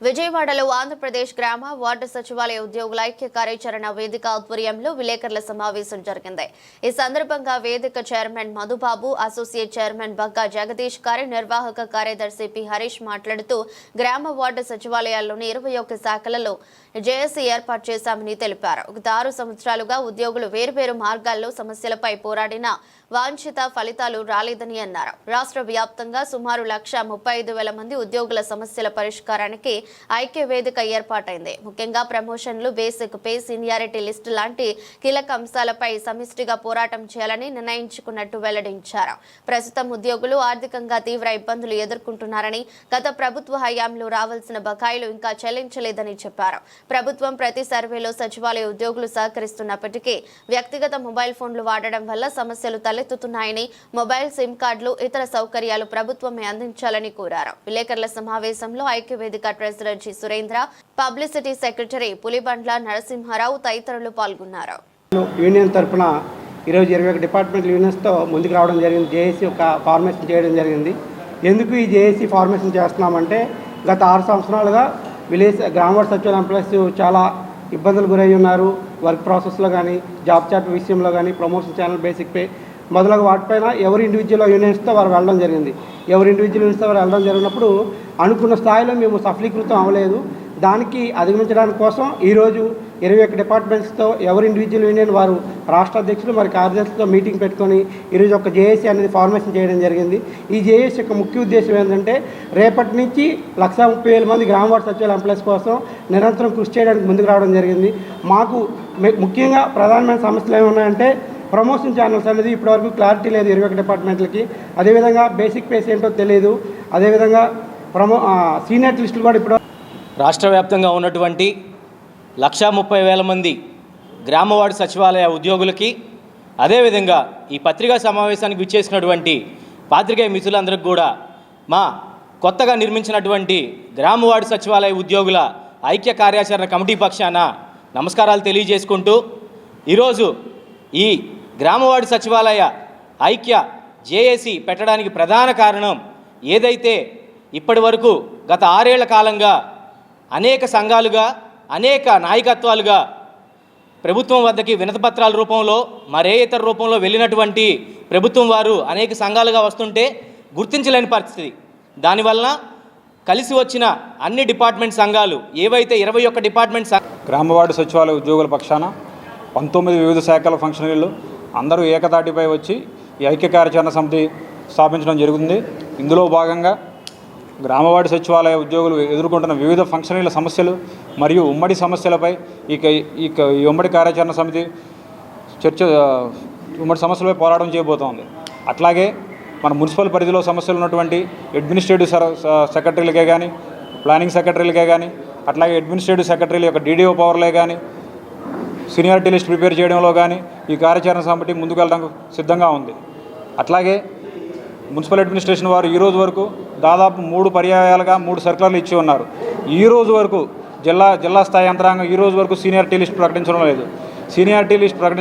విజయవాడలో ఆంధ్రప్రదేశ్ గ్రామ వార్డు సచివాలయ ఉద్యోగుల ఐక్య కార్యాచరణ వేదిక ఆధ్వర్యంలో విలేకరుల సమావేశం జరిగింది. ఈ సందర్భంగా వేదిక chairman Madhubabu associate chairman Bagga Jagadish కార్యనిర్వాహక కార్యదర్శి పి హరీష్ మాట్లాడుతూ గ్రామ వార్డు సచివాలయాల్లోని ఇరవై ఒక్క శాఖలలో జేఏసీ ఏర్పాటు చేశామని తెలిపారు. గత ఆరు సంవత్సరాలుగా ఉద్యోగులు వేర్వేరు మార్గాల్లో సమస్యలపై పోరాడిన వాంఛిత ఫలితాలు రాలేదని అన్నారు. రాష్ట్ర వ్యాప్తంగా సుమారు లక్ష ముప్పై ఐదు వేల మంది ఉద్యోగుల సమస్యల పరిష్కారానికి ఐక్య వేదిక ఏర్పాటైంది. ముఖ్యంగా ప్రమోషన్లు బేసిక్ పే సీనియారిటీ లిస్టు లాంటి కీలక అంశాలపై సమిష్టిగా పోరాటం చేయాలని నిర్ణయించుకున్నట్టు వెల్లడించారు. ప్రస్తుతం ఉద్యోగులు ఆర్థికంగా తీవ్ర ఇబ్బందులు ఎదుర్కొంటున్నారని గత ప్రభుత్వ హయాంలో రావాల్సిన బకాయిలు ఇంకా చెల్లించలేదని చెప్పారు. ప్రభుత్వం ప్రతి సర్వేలో సచివాలయ ఉద్యోగులు సహకరిస్తున్నప్పటికీ వ్యక్తిగత మొబైల్ ఫోన్లు వాడడం వల్ల సమస్యలు తలెత్తుతున్నాయని మొబైల్ సిమ్ కార్డులు ఇతర సౌకర్యాలు ప్రభుత్వమే అందించాలని కోరారు. విలేకరుల సమావేశంలో ఐక్యవేదిక treasurer G Surendra publicity secretary Pulibandla Narasimharao తదితరులు పాల్గొన్నారు. యూనియన్ తరఫున ఈరోజు ఇరవై ఒక డిపార్ట్మెంట్ యూనియన్స్తో ముందుకు రావడం జరిగింది. జేఏసీ ఒక ఫార్మేషన్ చేయడం జరిగింది. ఎందుకు ఈ జేఏసీ ఫార్మేషన్ చేస్తున్నామంటే గత ఆరు సంవత్సరాలుగా విలేజ్ గ్రామవార్డ్ సచివాలయం ఎంప్లాయీస్ చాలా ఇబ్బందులు గురై ఉన్నారు. వర్క్ ప్రాసెస్లో కానీ జాబ్ చాట్ విషయంలో కానీ ప్రమోషన్ ఛానల్ బేసిక్ పే మొదలగు వాటిపైన ఎవరి ఇండివిజువల్ యూనియన్స్తో వారు వెళ్ళడం జరిగింది. ఎవరు ఇండివిజువల్ యూనియన్స్తో వారు వెళ్ళడం జరిగినప్పుడు అనుకున్న స్థాయిలో మేము సఫలీకృతం అవ్వలేదు. దానికి అధిగమించడానికి కోసం ఈరోజు ఇరవై ఒక్క డిపార్ట్మెంట్స్తో ఎవరి ఇండివిజువల్ యూనియన్ వారు రాష్ట్ర అధ్యక్షులు మరి కార్యదర్శులతో మీటింగ్ పెట్టుకొని ఈరోజు ఒక జేఏసీ అనేది ఫార్మేషన్ చేయడం జరిగింది. ఈ జేఏసీ యొక్క ముఖ్య ఉద్దేశం ఏంటంటే రేపటి నుంచి లక్ష ముప్పై వేల మంది గ్రామ వార్డు సచివాలయ ఎంప్లాయీస్ కోసం నిరంతరం కృషి చేయడానికి ముందుకు రావడం జరిగింది. మాకు ముఖ్యంగా ప్రధానమైన సమస్యలు ఏమున్నాయంటే ప్రమోషన్ ఛానల్స్ అనేది ఇప్పటివరకు క్లారిటీ లేదు ఇరవై ఒక డిపార్ట్మెంట్లకి అదేవిధంగా బేసిక్ పేస్ ఏంటో తెలియదు అదేవిధంగా ప్రమో సీనియర్ లిస్టులు కూడా ఇప్పుడు రాష్ట్ర వ్యాప్తంగా ఉన్నటువంటి లక్షా ముప్పై వేల మంది గ్రామవార్డు సచివాలయ ఉద్యోగులకి అదేవిధంగా ఈ పత్రికా సమావేశానికి విచ్చేసినటువంటి పాత్రికేయ మిత్రులందరికీ కూడా మా కొత్తగా నిర్మించినటువంటి గ్రామవార్డు సచివాలయ ఉద్యోగుల ఐక్య కార్యాచరణ కమిటీ పక్షాన నమస్కారాలు తెలియజేసుకుంటూ ఈరోజు ఈ గ్రామవాడి సచివాలయ ఐక్య జేఏసీ పెట్టడానికి ప్రధాన కారణం ఏదైతే ఇప్పటి వరకు గత ఆరేళ్ళ కాలంగా అనేక సంఘాలుగా అనేక నాయకత్వాలుగా ప్రభుత్వం వద్దకి వినతపత్రాల రూపంలో మరే ఇతర రూపంలో వెళ్ళినటువంటి ప్రభుత్వం వారు అనేక సంఘాలుగా వస్తుంటే గుర్తించలేని పరిస్థితి. దానివలన కలిసి వచ్చిన అన్ని డిపార్ట్మెంట్ సంఘాలు ఏవైతే ఇరవై ఒక్క డిపార్ట్మెంట్ సంఘ గ్రామవార్డు సచివాలయ ఉద్యోగుల పక్షాన పంతొమ్మిది వివిధ శాఖల ఫంక్షనరీలు అందరూ ఏకతాటిపై వచ్చి ఈ ఐక్య కార్యాచరణ సమితి స్థాపించడం జరుగుతుంది. ఇందులో భాగంగా గ్రామవాడి సచివాలయ ఉద్యోగులు ఎదుర్కొంటున్న వివిధ ఫంక్షనరీల సమస్యలు మరియు ఉమ్మడి సమస్యలపై ఈ ఈ క- ఈ ఉమ్మడి కార్యాచరణ సమితి చర్చ ఉమ్మడి సమస్యలపై పోరాటం చేయబోతోంది. అట్లాగే మన మున్సిపల్ పరిధిలో సమస్యలు ఉన్నటువంటి అడ్మినిస్ట్రేటివ్ స- సెక్రటరీలకే కానీ ప్లానింగ్ సెక్రటరీలకే కానీ అట్లాగే అడ్మినిస్ట్రేటివ్ సెక్రటరీల యొక్క డీడీఓ పవర్లే కానీ సీనియారిటీ లిస్ట్ ప్రిపేర్ చేయడంలో కానీ ఈ కార్యాచరణ సమితి ముందుకు వెళ్ళడానికి సిద్ధంగా ఉంది. అట్లాగే మున్సిపల్ అడ్మినిస్ట్రేషన్ వారు ఈరోజు వరకు దాదాపు మూడు పర్యాయాలుగా మూడు సర్కులర్లు ఇచ్చి ఉన్నారు. ఈ రోజు వరకు జిల్లా జిల్లా స్థాయి యంత్రాంగం ఈ రోజు వరకు సీనియారిటీ లిస్ట్ ప్రకటించడం లేదు. Seniority list ప్రకటించ